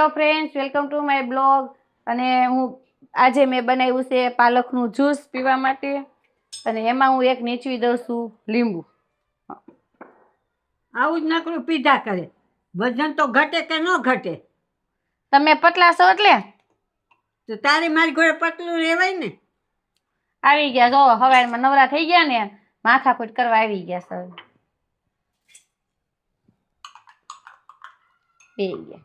Hello friends welcome to my blog અને હું આજે મેં બનાવ્યું છે પાલકનું જ્યુસ પીવા માટે. અને એમાં હું એક નીચવી દઉં છું લીંબુ. આવું જ નકરું પીધા કરે. વજન તો ઘટે કે ન ઘટે? તમે પતલા છો એટલે? તો તારે મારી ઘોડે પતલું રહેવાય ને? આવી ગયા. જો હવારમાં નવરા થઈ ગયા ને માથાકૂટ કરવા આવી ગયા સર બે ગયા.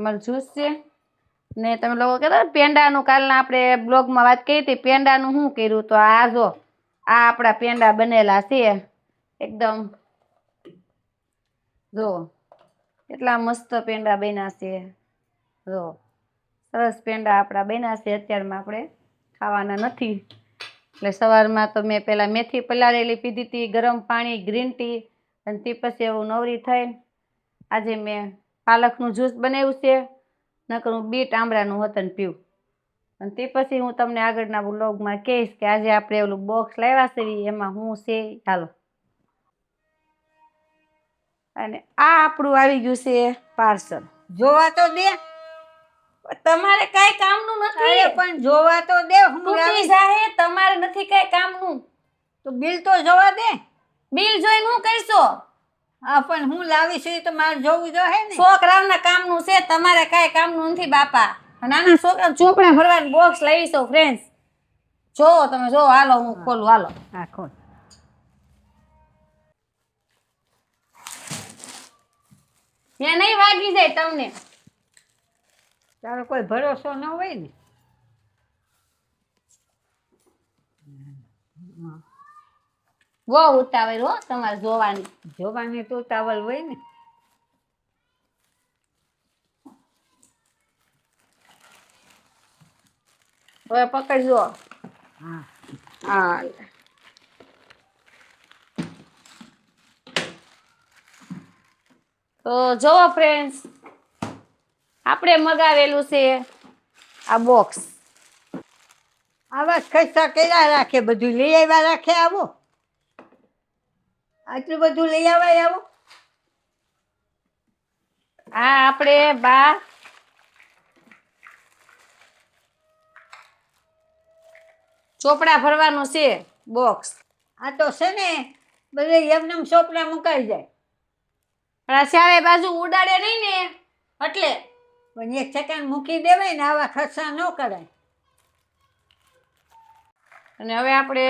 અમારું જ્યુસ છે. ને તમે લોકો કહેતા પેંડાનું કાલના આપણે બ્લોગમાં વાત કરી હતી, પેંડાનું શું કર્યું? તો આ જો, આ આપણા પેંડા બનેલા છે. એકદમ. જો એટલા મસ્ત પેંડા બન્યા છે. જો, સરસ પેંડા આપણા બન્યા છે. અત્યારમાં આપણે ખાવાના નથી. એટલે સવારમાં તો મેં પહેલાં મેથી પલાળેલી પીધી હતી, ગરમ પાણી, ગ્રીન ટી, અને તે પછી એવું નવરી થઈને આજે મેં પાલકનું જ્યુસ બનાવ્યું છે. નકર હું બીટ આમળાનું વતન પીવું. અને તે પછી હું તમને આગળના બ્લોગમાં કહીશ કે આજે આપણે ઓલું બોક્સ લાવ્યા છે એમાં હું છે. ચાલો અને આ આપણું આવી ગયું છે પાર્સલ. જોવા તો દે. તમારે કઈ કામનું નથી. પણ જોવા તો દે હું જાહે તમારે નથી કઈ કામનું. તો બિલ તો જોવા દે. બિલ જોઈને હું કરશો? હા પણ હું લાવીશ એ તો મારે જોવું જોઈએ ને. છોકરાઓના કામનું છે તમારે કાંઈ કામનું નથી બાપા. નાના છોકરા ચોપડા ભરવાનું બોક્સ લઈ છો ફ્રેન્ડ્સ જો તમે જો હાલો હું ખોલું હાલો. હા ખોલ. ત્યાં નહીં વાગી જાય તમને. તારો કોઈ ભરોસો ન હોય ને. બહુ ઉતાવળ હો તમારે જોવાની. જોવાની તો ઉતાવળ હોય ને. હવે પકડજો. હા. તો જોવો ફ્રેન્ડ્સ આપણે મગાવેલું છે આ બોક્સ આવા ખર્ચા કર્યા રાખે બધું લઈ આવ્યા રાખે આવો. આટલું બધું લઈ આવાય આવો. આ આપણે બા ચોપડા ભરવાનું છે બોક્સ આ તો છે ને બધે એમનેમ ચોપડા મુકાઈ જાય. પણ આ ચારે બાજુ ઉડાડે નહીં ને. એટલે પણ એક સેકન્ડ મૂકી દેવાય ને આવા ખર્ચા ન કરાય. અને હવે આપણે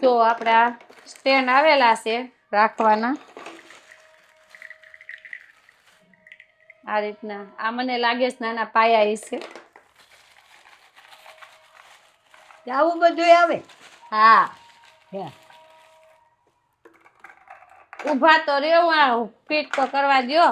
જો આપણા સ્ટેન્ડ આવેલા છે રાખવાના. આ રીતના આ મને લાગે છે નાના પાયા છે. આવું બધું આવે? હા. ઊભા તો રહેવું ફિટ તો કરવા દ્યો.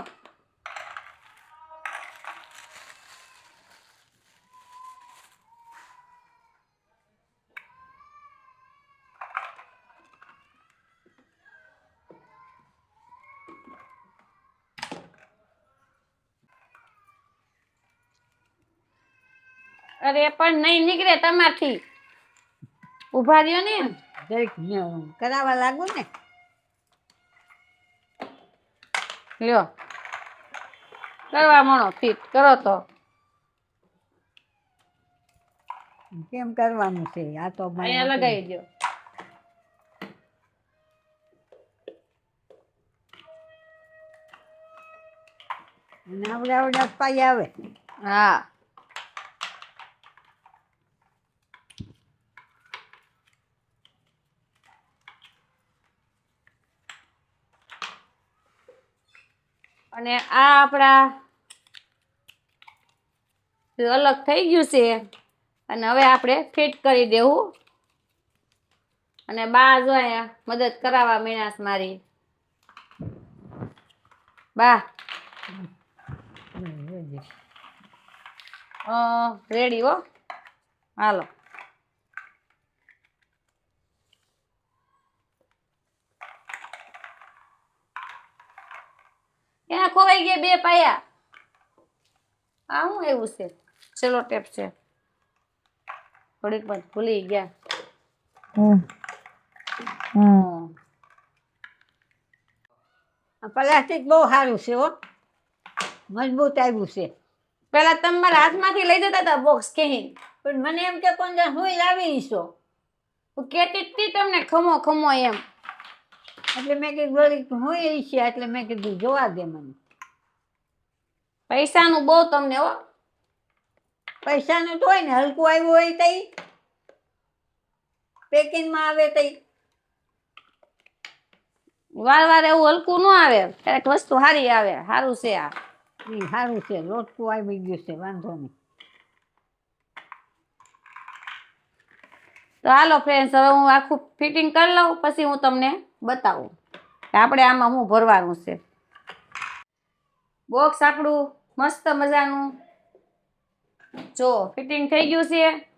અરે પણ નહીં નીકળે તમારથી. ઊભા રહ્યો ને. જરીક કરાવવા લાગુ ને? લ્યો. કરવા મણો ફિટ. કરો તો. કેમ કરવાનું છે? આ તો અહીંયા લગાવી દો આવડે પાઈ આવે. હા. અને આ આપણા અલગ થઈ ગયું છે. અને હવે આપણે ફિટ કરી દેવું. અને બા જો અહીંયા મદદ કરાવવા મીણાસ મારી. બા. રેડી હો? હાલો. ત્યાં ખોવાઈ ગયા બે પાયા. આ શું એવું છે? ચલો ટેપ છે. થોડીક વાર ભૂલી ગયા. પ્લાસ્ટિક બહુ સારું છે હો. મજબૂત આવ્યું છે. પેલા તમારા હાથમાંથી લઈ જતા હતા બોક્સ કહી પણ મને એમ કે કોણ હું લાવી છો હું કહેતી તમને ખમો ખમો એમ. એટલે મેં કીધું વળી હું એ છે. એટલે મેં કીધું જોવા દે મને. પૈસાનું બહુ તમને હો. પૈસાનું તો હોય ને હલકું આવ્યું હોય તઈ. પેકિંગમાં આવે તઈ. વાર વાર એવું હલકું ન આવે. ક્યારેક વસ્તુ સારી આવે સારું છે આ. સારું છે લોટકું આવી ગયું છે વાંધો નહીં. તો હાલો ફ્રેન્ડ્સ હવે હું આખું ફિટિંગ કરી લઉં, પછી હું તમને બતાવું કે આપણે આમાં હું ભરવાનું છે. બોક્સ આપણું મસ્ત મજાનું. જો ફિટિંગ થઈ ગયું છે.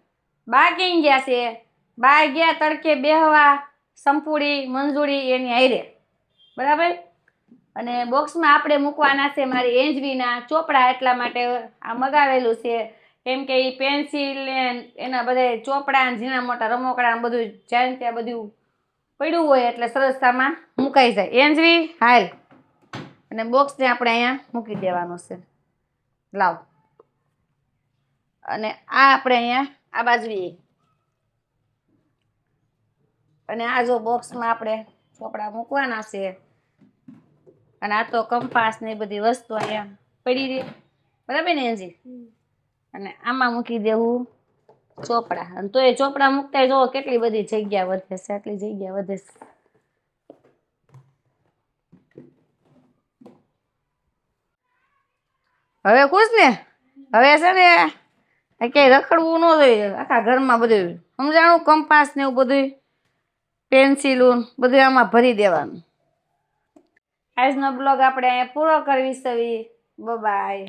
બા ક્યાં ગયા છે. બા ગયા, તડકે બેહવા, સંપૂડી, મંજૂરી એની હારે. બરાબર? અને બોક્સમાં આપણે મૂકવાના છે મારી એન્જવીના ચોપડા એટલા માટે આ મગાવેલું છે. કેમ કે એ પેન્સિલ એના બધા ચોપડા ઝીણા મોટા રમકડા બધું જ્યાં ત્યાં બધું પડ્યું હોય એટલે સરસતામાં મુકાઈ જાય. એન્જવી હાલ. અને બોક્સને આપણે અહીંયા મૂકી દેવાનું છે. લાવ. અને આ આપણે અહીંયા આ બાજુ એ. અને આ જો બોક્સમાં આપણે ચોપડા મૂકવાના છે. અને આ તો કંપાસ ને બધી વસ્તુ અહીંયા પડી રહી. બરાબર ને એન્જી અને આમાં મૂકી દેવું ચોપડા. અને તો એ ચોપડા મૂકતા જો કેટલી બધી જગ્યા વધે છે, આટલી જગ્યા વધે હવે ખુશ ને? હવે છે ને ક્યાંય રખડવું ન જોઈએ. આખા ઘરમાં બધું સમજાણું? કંપાસ ને એવું બધું, પેન્સિલો બધું આમાં ભરી દેવાનું. આજનો બ્લોગ આપણે પૂરો કરવી સવી બાય